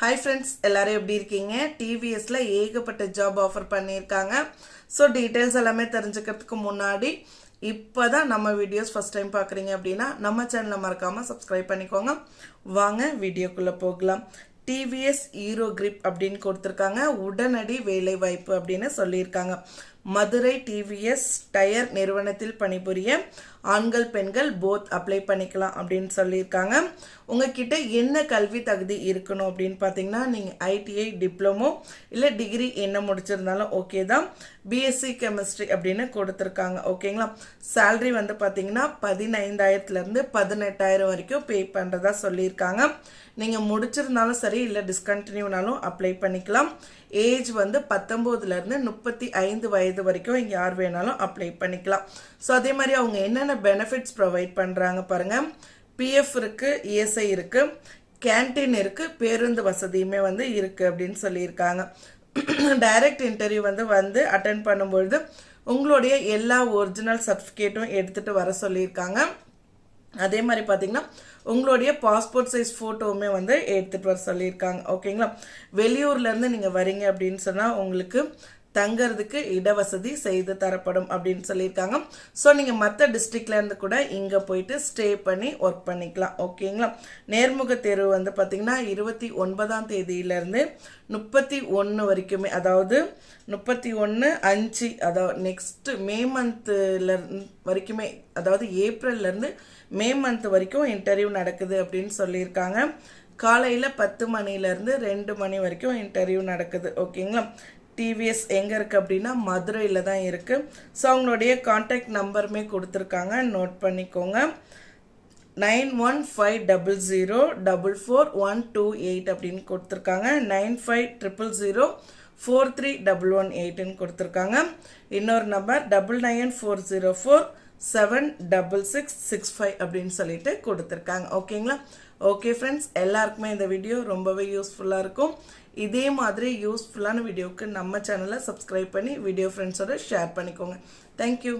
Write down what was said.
Hi friends எல்லாரும் எப்படி இருக்கீங்க? டிவிஎஸ்ல ஏகப்பட்ட ஜாப் ஆஃபர் பண்ணியிருக்காங்க. ஸோ டீட்டெயில்ஸ் எல்லாமே தெரிஞ்சுக்கிறதுக்கு முன்னாடி இப்போ தான் நம்ம வீடியோஸ் ஃபஸ்ட் டைம் பார்க்குறீங்க அப்படின்னா நம்ம சேனலை மறக்காமல் சப்ஸ்கிரைப் பண்ணிக்கோங்க. வாங்க வீடியோக்குள்ளே போகலாம். டிவிஎஸ் ஹீரோ கிரிப் அப்படின்னு கொடுத்துருக்காங்க. உடனடி வேலை வாய்ப்பு அப்படின்னு சொல்லியிருக்காங்க. மதுரை டிவிஎஸ் டயர் நிறுவனத்தில் பணிபுரிய ஆண்கள் பெண்கள் போத் அப்ளை பண்ணிக்கலாம் அப்படின்னு சொல்லியிருக்காங்க. உங்ககிட்ட என்ன கல்வி தகுதி இருக்கணும் அப்படின்னு பார்த்தீங்கன்னா நீங்கள் ஐடிஐ டிப்ளமோ இல்லை டிகிரி என்ன முடிச்சிருந்தாலும் ஓகே தான். பிஎஸ்சி கெமிஸ்ட்ரி அப்படின்னு கொடுத்துருக்காங்க. ஓகேங்களா சேல்ரி வந்து பார்த்தீங்கன்னா பதினைந்தாயிரத்துலேருந்து பதினெட்டாயிரம் வரைக்கும் பே பண்ணுறதா சொல்லியிருக்காங்க. நீங்கள் முடிச்சிருந்தாலும் சரி இல்லை டிஸ்கண்டினியூனாலும் அப்ளை பண்ணிக்கலாம். ஏஜ் வந்து பத்தொம்போதுலேருந்து முப்பத்தி ஐந்து வயது வரைக்கும் யார் வேணாலும் அப்ளை பண்ணிக்கலாம். ஸோ அதே மாதிரி அவங்க என்னென்ன பெனிஃபிட்ஸ் ப்ரொவைட் பண்ணுறாங்க பாருங்கள் பிஎஃப் இருக்குது இஎஸ்ஐ இருக்குது கேன்டீன் இருக்குது பேருந்து வசதியுமே வந்து இருக்குது அப்படின்னு சொல்லியிருக்காங்க. டைரக்ட் இன்டர்வியூ வந்து வந்து அட்டன் பண்ணும்பொழுது உங்களுடைய எல்லா ஒரிஜினல் சர்டிஃபிகேட்டும் எடுத்துகிட்டு வர சொல்லியிருக்காங்க. அதே மாதிரி பார்த்தீங்கன்னா உங்களுடைய பாஸ்போர்ட் சைஸ் ஃபோட்டோவுமே வந்து எடுத்துகிட்டு வர சொல்லியிருக்காங்க. ஓகேங்களா வெளியூர்லேருந்து நீங்கள் வரீங்க அப்படின்னு சொன்னால் உங்களுக்கு தங்கிறதுக்கு இடவசதி செய்து தரப்படும் அப்படின்னு சொல்லியிருக்காங்க. ஸோ நீங்கள் மற்ற டிஸ்ட்ரிக்ட்லேருந்து கூட இங்கே போயிட்டு ஸ்டே பண்ணி ஒர்க் பண்ணிக்கலாம். ஓகேங்களா நேர்முக தேர்வு வந்து பார்த்திங்கன்னா இருபத்தி ஒன்பதாம் தேதியிலேருந்து முப்பத்தி ஒன்று வரைக்குமே அதாவது முப்பத்தி ஒன்று அஞ்சு அதாவது நெக்ஸ்ட்டு மே மந்த்தில் வரைக்குமே அதாவது ஏப்ரல்லேருந்து மே மந்த் வரைக்கும் இன்டர்வியூ நடக்குது அப்படின்னு சொல்லியிருக்காங்க. காலையில் பத்து மணிலேருந்து ரெண்டு மணி வரைக்கும் இன்டர்வியூ நடக்குது. ஓகேங்களா டிவிஎஸ் எங்கே இருக்குது அப்படின்னா மதுரையில் தான் இருக்குது ஸோ அவங்களுடைய காண்டாக்ட் நம்பருமே கொடுத்துருக்காங்க. நோட் பண்ணிக்கோங்க. Nine one five double zero double four one two eight அப்படின்னு கொடுத்துருக்காங்க. Nine five triple zero four three double one எயிட்டுன்னு கொடுத்துருக்காங்க. இன்னொரு number double nine four zero four seven double six six five அப்படின்னு சொல்லிட்டு கொடுத்துருக்காங்க. ஓகேங்களா ஓகே ஃப்ரெண்ட்ஸ் எல்லாருக்குமே இந்த வீடியோ ரொம்பவே யூஸ்ஃபுல்லாக இருக்கும். இதே மாதிரி யூஸ்ஃபுல்லான வீடியோவுக்கு நம்ம சேனலை சப்ஸ்கிரைப் பண்ணி வீடியோ ஃப்ரெண்ட்ஸோட ஷேர் பண்ணிக்கோங்க. தேங்க்யூ